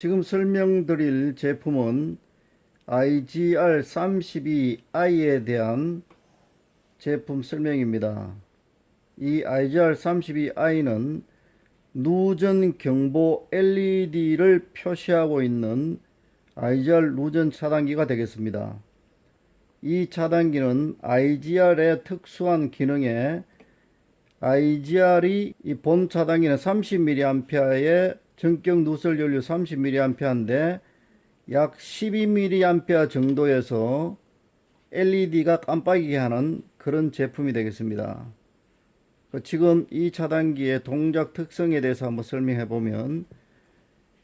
지금 설명드릴 제품은 IGR 32i에 대한 제품 설명입니다. 이 IGR 32i는 누전 경보 LED를 표시하고 있는 IGR 누전 차단기가 되겠습니다. 이 차단기는 IGR의 특수한 기능에 IGR이 이본 차단기는 30mA의 전격 누설 연료 30mA인데 약 12mA 정도에서 LED가 깜빡이게 하는 그런 제품이 되겠습니다. 그 지금 이 차단기의 동작 특성에 대해서 한번 설명해 보면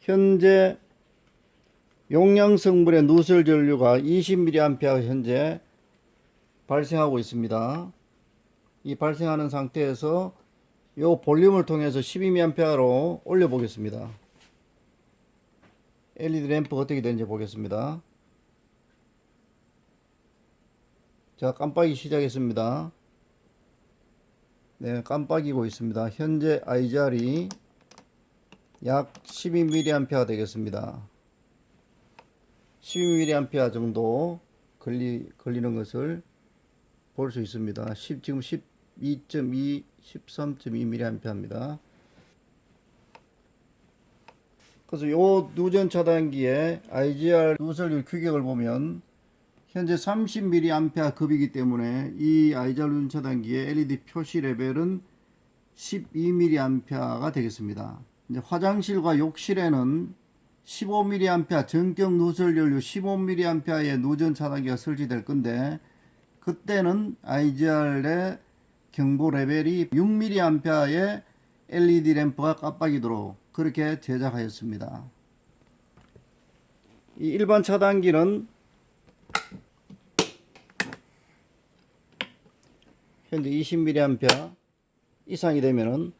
현재 용량 성분의 누설 전류가 20mA 현재 발생하고 있습니다. 이 발생하는 상태에서 요 볼륨을 통해서 12mA로 올려 보겠습니다. LED 램프가 어떻게 되는지 보겠습니다. 자, 깜빡이 시작했습니다. 네, 깜빡이고 있습니다. 현재 IGR이 약 12mA 되겠습니다. 12mA 정도 걸리, 걸리는 것을 볼 수 있습니다. 10, 지금 12.2, 13.2mA입니다. 그래서 요 누전 차단기의 IGR 누설율 규격을 보면 현재 30mA 급이기 때문에 이 IGR 누전 차단기의 LED 표시 레벨은 12mA가 되겠습니다. 이제 화장실과 욕실에는 15mA 전격 누설 연료 15mA의 누전 차단기가 설치될 건데 그때는 IGR의 경보 레벨이 6mA의 LED 램프가 깜빡이도록 그렇게 제작하였습니다. 이 일반 차단기는 현재 20mA 이상이 되면은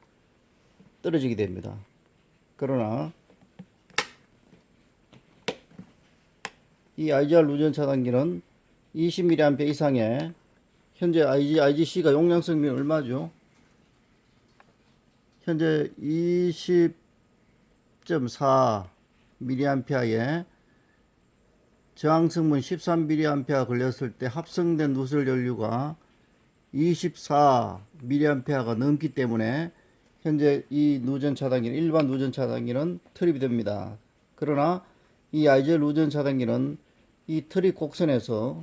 떨어지게 됩니다. 그러나 이 IGR 누전 차단기는 20mA 이상의 현재 IG, IGC가 용량 성분이 얼마죠? 현재 20.4mA의 저항성분 13mA 걸렸을 때 합성된 누설 연료가 24mA가 넘기 때문에 현재 이 누전 차단기는 일반 누전 차단기는 트립이 됩니다. 그러나 이 아이젤 누전 차단기는 이 트립 곡선에서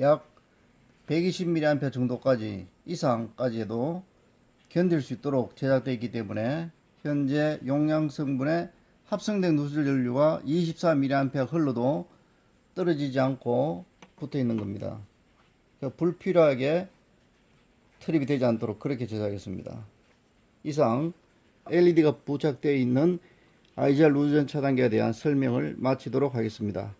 약 120mA 정도까지 이상까지도 견딜 수 있도록 제작되어 있기 때문에 현재 용량 성분의 합성된 누설 연료가 24mA 흘러도 떨어지지 않고 붙어 있는 겁니다. 그러니까 불필요하게 트립이 되지 않도록 그렇게 제작했습니다. 이상 LED가 부착되어 있는 IGR 루전 차단기에 대한 설명을 마치도록 하겠습니다.